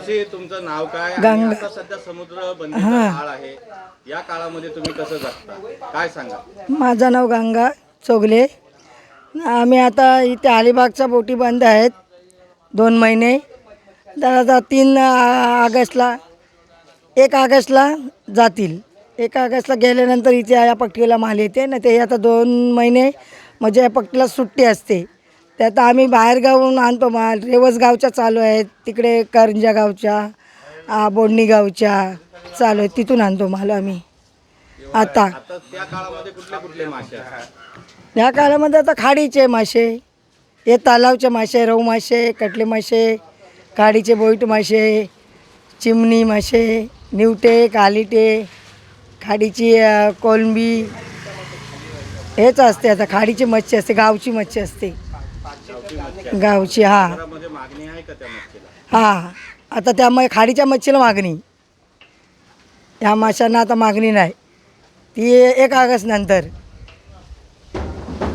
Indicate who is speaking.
Speaker 1: तुमचं नाव काय आणि
Speaker 2: गंगा.
Speaker 1: आता सध्या समुद्र बंदीचा काळ आहे. या काळामध्ये तुम्ही कसं जगता? काय सांगा
Speaker 2: माझं नाव गंगा चोगले. आम्ही आता इथे अलिबागच्या बोटी बंद आहेत. दोन महिने. तर आता तीन आ- ऑगस्टला एक ऑगस्टला जातील. एक ऑगस्टला गेल्यानंतर इथे या पट्टीला माल येते. ना ते आता दोन महिने म्हणजे या पट्टीला सुट्टी असते. त्यात आम्ही बाहेरगावून आणतो माल रेवस गावच्या चालू आहेत. तिकडे करंजा गावच्या बोडणी गावच्या चालू आहेत. तिथून आणतो माल आम्ही. आता.
Speaker 1: ह्या काळामध्ये
Speaker 2: या काळामध्ये आता खाडीचे मासे हे तलावचे मासे रहू मासे कटले मासे खाडीचे बोईट मासे चिमणी मासे निवटे कालिटे खाडीची कोलंबी हेच असते. आता खाडीची मच्छी असते गावची मच्छी असते. गावची हा.
Speaker 1: बाजारामध्ये मागणी आहे का त्या मच्छीला?
Speaker 2: हा. आता त्यामुळे खाडीच्या मच्छीला मागणी. या माशांना आता मागणी नाही. ती एक ऑगस्ट नंतर.